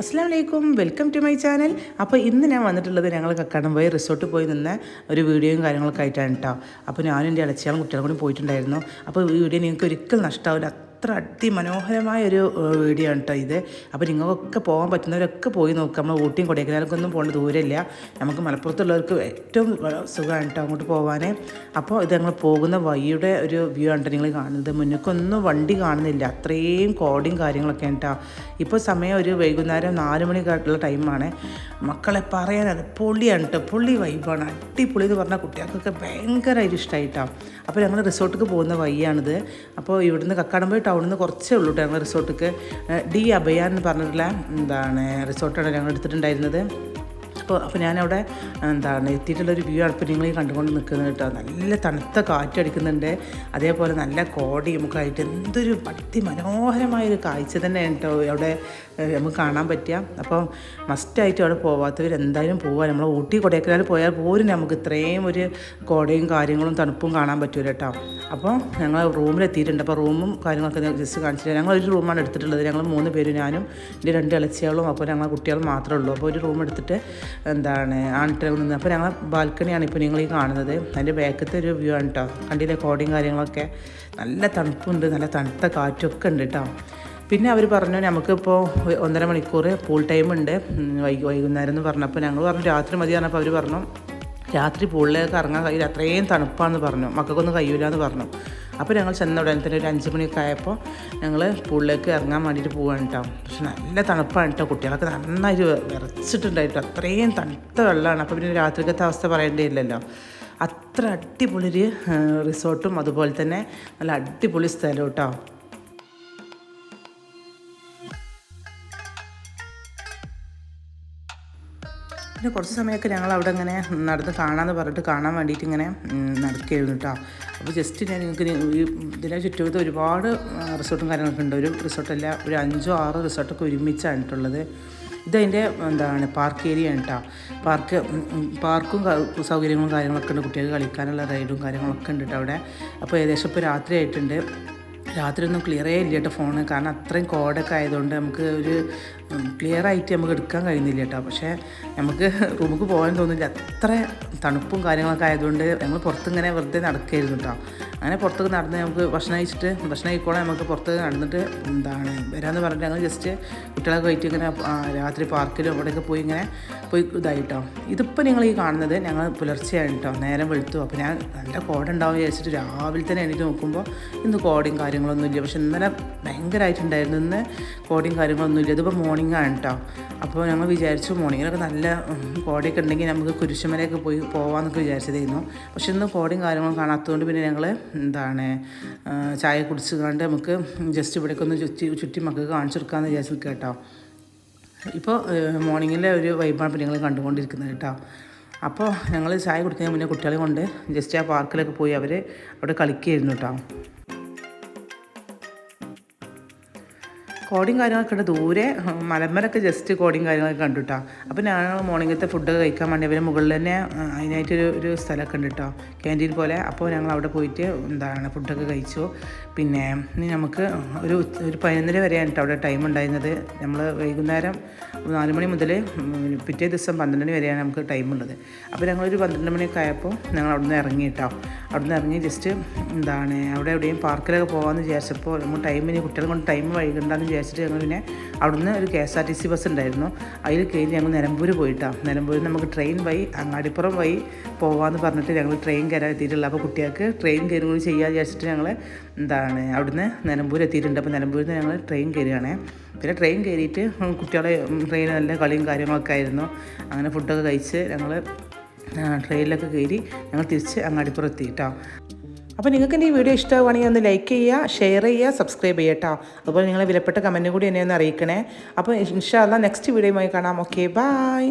അസ്സാം വലൈക്കും welcome to my channel. അപ്പോൾ ഇന്ന് ഞാൻ വന്നിട്ടുള്ളത് ഞങ്ങൾ കക്കാടംപോയി റിസോർട്ടിൽ പോയി നിന്ന ഒരു വീഡിയോയും കാര്യങ്ങളൊക്കെ ആയിട്ടാണ് കേട്ടോ അപ്പോൾ ഞാനും എന്റെ ഇളച്ചിയാളും കുട്ടികളും കൂടി പോയിട്ടുണ്ടായിരുന്നു. അപ്പോൾ ഈ വീഡിയോ നിങ്ങൾക്ക് ഒരിക്കലും നഷ്ടമാവില്ല അത്ര അതിമനോഹരമായ ഒരു വീഡിയോ ആണ് കേട്ടോ ഇത്. അപ്പോൾ നിങ്ങൾക്കൊക്കെ പോകാൻ പറ്റുന്നവരൊക്കെ പോയി നോക്കുക നമ്മൾ ഊട്ടിയും കൊടൈക്കനാലൊക്കൊന്നും പോകേണ്ട ദൂരമില്ല. നമുക്ക് മലപ്പുറത്തുള്ളവർക്ക് ഏറ്റവും സുഖമാണ് കേട്ടോ അങ്ങോട്ട് പോകാൻ അപ്പോൾ ഇത് ഞങ്ങൾ പോകുന്ന വഴിയുടെ ഒരു വ്യൂ ആണ് നിങ്ങൾ കാണുന്നത്. മുന്നേക്കൊന്നും വണ്ടി കാണുന്നില്ല. അത്രയും കോടിയും കാര്യങ്ങളൊക്കെ കേട്ടോ ഇപ്പോൾ സമയം ഒരു വൈകുന്നേരം നാല് മണിക്കായിട്ടുള്ള ടൈമാണ്. മക്കളെ പറയാനാണ് പൊള്ളിയാണ് കേട്ടോ പൊള്ളി വൈബാണ്. അടിപൊളി എന്ന് പറഞ്ഞാൽ കുട്ടികൾക്കൊക്കെ ഭയങ്കരമായിട്ട് ഇഷ്ടമായിട്ടാണ് അപ്പോൾ ഞങ്ങൾ റിസോർട്ടിലേക്ക് പോകുന്ന വഴിയാണിത്. അപ്പോൾ ഇവിടുന്ന് കക്കാടംപോയി ടൗണിൽ നിന്ന് കുറച്ചേ ഉള്ളൂ കേട്ടോ ഞങ്ങൾ റിസോർട്ടിലേക്ക് ഡി അഭയ എന്ന് പറഞ്ഞിട്ടുള്ള എന്താണ് റിസോർട്ടാണ് ഞങ്ങൾ എടുത്തിട്ടുണ്ടായിരുന്നത് അപ്പോൾ അപ്പോൾ ഞാനവിടെ എന്താണ് എത്തിയിട്ടുള്ളൊരു വ്യൂ ആണ്. ഇപ്പോൾ നിങ്ങൾ ഈ കണ്ടുകൊണ്ട് നിൽക്കുന്നത് കേട്ടോ. നല്ല തണുത്ത കാറ്റടിക്കുന്നുണ്ട്. അതേപോലെ നല്ല കോടയും ഒക്കെ ആയിട്ട് എന്തൊരു അതിമനോഹരമായൊരു കാഴ്ച തന്നെ കേട്ടോ അവിടെ നമുക്ക് കാണാൻ പറ്റുക. അപ്പോൾ മസ്റ്റായിട്ട് അവിടെ പോവാത്തവർ എന്തായാലും പോവുക. നമ്മൾ ഊട്ടി കൊടൈക്കനാൽ പോയാൽ പോലും നമുക്ക് ഇത്രയും ഒരു കോടയും കാര്യങ്ങളും തണുപ്പും കാണാൻ പറ്റൂല കേട്ടോ. അപ്പോൾ ഞങ്ങൾ റൂമിലെത്തിയിട്ടുണ്ട് അപ്പോൾ റൂമും കാര്യങ്ങളൊക്കെ ജസ്റ്റ് കാണിച്ചിട്ട് ഞങ്ങൾ ഒരു റൂമാണ് എടുത്തിട്ടുള്ളത്. ഞങ്ങൾ മൂന്ന് പേര് ഞാനും എന്റെ രണ്ട് ഇളച്ചികളും അപ്പോൾ ഞങ്ങൾ കുട്ടികൾ മാത്രമേ ഉള്ളൂ. അപ്പോൾ ഒരു റൂം എടുത്തിട്ട് എന്താണ് ആണിട്ട് നിന്ന്. അപ്പോൾ ഞങ്ങൾ ബാൽക്കണിയാണ് ഇപ്പോൾ നിങ്ങൾ ഈ കാണുന്നത്. അതിന്റെ ബാക്കത്തെ ഒരു വ്യൂ ആണ് കേട്ടോ കണ്ടില്ലേ കോടയും കാര്യങ്ങളൊക്കെ? നല്ല തണുപ്പുണ്ട് നല്ല തണുത്ത കാറ്റൊക്കെ ഉണ്ട് കേട്ടോ പിന്നെ അവർ പറഞ്ഞു നമുക്കിപ്പോൾ ഒന്നര മണിക്കൂർ പൂൾ ടൈം ഉണ്ട്. വൈകുന്നേരം എന്ന് പറഞ്ഞപ്പോൾ ഞങ്ങൾ പറഞ്ഞു രാത്രി മതി പറഞ്ഞപ്പോൾ അവർ പറഞ്ഞു രാത്രി പൂളിലേക്ക് ഇറങ്ങാൻ കഴിയില്ല. അത്രയും തണുപ്പാണെന്ന് പറഞ്ഞു. മക്കൾക്കൊന്നും കഴിയില്ല എന്ന് പറഞ്ഞു. അപ്പോൾ ഞങ്ങൾ ചെന്ന ഉടനെ തന്നെ ഒരു അഞ്ച് മണിയൊക്കെ ആയപ്പോൾ ഞങ്ങൾ പൂളിലേക്ക് ഇറങ്ങാൻ വേണ്ടിയിട്ട് പോവാണ് കേട്ടോ. പക്ഷെ നല്ല തണുപ്പാണ് കേട്ടോ കുട്ടികളൊക്കെ നന്നായിട്ട് വിറച്ചിട്ടുണ്ടായിട്ടോ. അത്രയും തണുത്ത വെള്ളമാണ്. അപ്പോൾ പിന്നെ രാത്രിക്കത്തെ അവസ്ഥ പറയേണ്ടിയില്ലല്ലോ അത്ര അടിപൊളി ഒരു റിസോർട്ടും അതുപോലെ തന്നെ നല്ല അടിപൊളി സ്ഥലം കേട്ടോ. പിന്നെ കുറച്ച് സമയമൊക്കെ ഞങ്ങൾ അവിടെ ഇങ്ങനെ നടന്ന് കാണാമെന്ന് പറഞ്ഞിട്ട് കാണാൻ വേണ്ടിയിട്ട് ഇങ്ങനെ നടക്കുകയായിരുന്നു കേട്ടോ. അപ്പോൾ ജസ്റ്റ് ഞാൻ നിങ്ങൾക്ക് ഈ ഇതിനെ ചുറ്റുമത് ഒരുപാട് റിസോർട്ടും കാര്യങ്ങളൊക്കെ ഉണ്ട്. ഒരു റിസോർട്ടല്ല ഒരു അഞ്ചോ ആറോ റിസോർട്ടൊക്കെ ഒരുമിച്ചാണിട്ടുള്ളത്. ഇതതിന്റെ എന്താണ് പാർക്ക് ഏരിയ ആണ് കേട്ടോ പാർക്ക് പാർക്കും സൗകര്യങ്ങളും കാര്യങ്ങളൊക്കെ ഉണ്ട്. കുട്ടികൾക്ക് കളിക്കാനുള്ള റൈഡും കാര്യങ്ങളൊക്കെ ഉണ്ട് കേട്ടോ അവിടെ. അപ്പോൾ ഏകദേശം ഇപ്പോൾ രാത്രി ആയിട്ടുണ്ട് രാത്രി ഒന്നും ക്ലിയറേ ഇല്ല കേട്ടോ ഫോണ് കാരണം അത്രയും കോഡൊക്കെ ആയതുകൊണ്ട് നമുക്ക് ഒരു ക്ലിയർ ആയിട്ട് നമുക്ക് എടുക്കാൻ കഴിയുന്നില്ല കേട്ടോ. പക്ഷേ നമുക്ക് റൂമിൽ പോകാൻ തോന്നില്ല. അത്ര തണുപ്പും കാര്യങ്ങളൊക്കെ ആയതുകൊണ്ട് ഞങ്ങൾ പുറത്തിങ്ങനെ വെറുതെ നടക്കുകയായിരുന്നു കേട്ടോ. അങ്ങനെ പുറത്തൊക്കെ നടന്ന് നമുക്ക് ഭക്ഷണം കഴിച്ചിട്ട് ഭക്ഷണം കഴിക്കോളാം നമുക്ക് പുറത്ത് നടന്നിട്ട് എന്താണ് വരാമെന്ന് പറഞ്ഞിട്ട് ഞങ്ങൾ ജസ്റ്റ് കുട്ടികളൊക്കെ പോയിട്ട് ഇങ്ങനെ രാത്രി പാർക്കിലും അവിടെയൊക്കെ പോയി ഇങ്ങനെ പോയി ഇതായിട്ടോ. ഇതിപ്പോൾ നിങ്ങൾ ഈ കാണുന്നത് ഞങ്ങൾ പുലർച്ചെയാണ് കേട്ടോ നേരം വെളുത്തു. അപ്പോൾ ഞാൻ നല്ല കോട ഉണ്ടാവും വിചാരിച്ചിട്ട് രാവിലെ തന്നെ എണീറ്റ് നോക്കുമ്പോൾ ഇന്ന് കോടയും കാര്യങ്ങളൊന്നും ഇല്ല. പക്ഷെ ഇന്നലെ ഭയങ്കരമായിട്ടുണ്ടായിരുന്നു ഇന്ന് കോടയും കാര്യങ്ങളൊന്നും ഇല്ല. ഇതിപ്പോൾ മോർണിംഗ് ആണ് കേട്ടോ അപ്പോൾ ഞങ്ങൾ വിചാരിച്ചു മോർണിങ്ങിലൊക്കെ നല്ല കോടയൊക്കെ ഉണ്ടെങ്കിൽ നമുക്ക് കുരിശുമലയൊക്കെ പോയി പോകാമെന്നൊക്കെ വിചാരിച്ചതായിരുന്നു. പക്ഷെ ഇന്ന് കോടയും കാര്യങ്ങളും കാണാത്തതുകൊണ്ട് പിന്നെ ഞങ്ങൾ എന്താണ് ചായ കുടിച്ച് കണ്ട് നമുക്ക് ജസ്റ്റ് ഇവിടേക്ക് ഒന്ന് ചുറ്റി ചുറ്റി മക്കൾക്ക് കാണിച്ചു കൊടുക്കാമെന്ന് വിചാരിച്ചു കേട്ടോ ഇപ്പോൾ മോർണിംഗിലെ ഒരു വൈബാണ് ഇപ്പോൾ ഞങ്ങൾ കണ്ടുകൊണ്ടിരിക്കുന്നത് കേട്ടോ. അപ്പോൾ ഞങ്ങൾ ചായ കുടിക്കുന്നതിന് മുന്നേ കുട്ടികളെ കൊണ്ട് ജസ്റ്റ് ആ പാർക്കിലൊക്കെ പോയി അവർ അവിടെ കളിക്കുകയായിരുന്നു കേട്ടോ. കോടിയും കാര്യങ്ങളൊക്കെ ഉണ്ട്. ദൂരെ മലമ്പരൊക്കെ ജസ്റ്റ് കോടിയും കാര്യങ്ങളൊക്കെ കണ്ടു കേട്ടോ അപ്പോൾ ഞാൻ മോർണിംഗത്തെ ഫുഡൊക്കെ കഴിക്കാൻ വേണ്ടി അവർ മുകളിൽ തന്നെ അതിനായിട്ടൊരു ഒരു സ്ഥലമൊക്കെ ഉണ്ട് കേട്ടോ ക്യാന്റീൻ പോലെ. അപ്പോൾ ഞങ്ങൾ അവിടെ പോയിട്ട് എന്താണ് ഫുഡൊക്കെ കഴിച്ചു. പിന്നെ ഇനി നമുക്ക് ഒരു ഒരു പതിനൊന്നര വരെയാണ് കേട്ടോ അവിടെ ടൈം ഉണ്ടായിരുന്നത്. നമ്മൾ വൈകുന്നേരം നാല് മണി മുതൽ പിറ്റേ ദിവസം പന്ത്രണ്ട് മണി വരെയാണ് നമുക്ക് ടൈം ഉള്ളത്. അപ്പോൾ ഞങ്ങളൊരു പന്ത്രണ്ട് മണിയൊക്കെ ആയപ്പോൾ ഞങ്ങൾ അവിടെ നിന്ന് ഇറങ്ങി കേട്ടോ അവിടെ നിന്ന് ഇറങ്ങി ജസ്റ്റ് എന്താണ് അവിടെ എവിടെയും പാർക്കിലൊക്കെ പോകാമെന്ന് വിചാരിച്ചപ്പോൾ നമ്മൾ ടൈമിന് കുട്ടികളെ കൊണ്ട് ടൈം വൈകണ്ടെന്ന് വിചാരിച്ചിട്ട് ഞങ്ങൾ പിന്നെ അവിടുന്ന് ഒരു K S R T C bus ഉണ്ടായിരുന്നു. അതിൽ കയറി ഞങ്ങൾ നിലമ്പൂർ പോയിട്ടാണ് നിലമ്പൂരിൽ നമുക്ക് ട്രെയിൻ വഴി അങ്ങാടിപ്പുറം വഴി പോകാമെന്ന് പറഞ്ഞിട്ട് ഞങ്ങൾ ട്രെയിൻ കയറാൻ എത്തിയിട്ടുള്ള. അപ്പോൾ കുട്ടികൾക്ക് ട്രെയിൻ കയറി കൂടി ചെയ്യാമെന്ന് വിചാരിച്ചിട്ട് ഞങ്ങൾ എന്താണ് അവിടുന്ന് നിലമ്പൂർ എത്തിയിട്ടുണ്ട്. അപ്പോൾ നിലമ്പൂരിൽ നിന്ന് ഞങ്ങൾ ട്രെയിൻ കയറുകയാണേ പിന്നെ ട്രെയിൻ കയറിയിട്ട് കുട്ടികളെ ട്രെയിൻ നല്ല കളിയും കാര്യങ്ങളൊക്കെ ആയിരുന്നു. അങ്ങനെ ഫുഡൊക്കെ കഴിച്ച് ഞങ്ങൾ ട്രെയിനിലൊക്കെ കയറി ഞങ്ങൾ തിരിച്ച് അങ്ങാടിപ്പുറം എത്തി കേട്ടോ അപ്പോൾ നിങ്ങൾക്ക് എന്റെ ഈ വീഡിയോ ഇഷ്ടമാവുകയാണെങ്കിൽ ഒന്ന് ലൈക്ക് ചെയ്യുക ഷെയർ ചെയ്യുക സബ്സ്ക്രൈബ് ചെയ്യുക കേട്ടോ അതുപോലെ നിങ്ങളെ വിലപ്പെട്ട കമന്റ് കൂടി എന്നെ ഒന്ന് അറിയിക്കണേ. അപ്പോൾ ഇൻഷാല്ല നെക്സ്റ്റ് വീഡിയോയുമായി കാണാം. Okay bye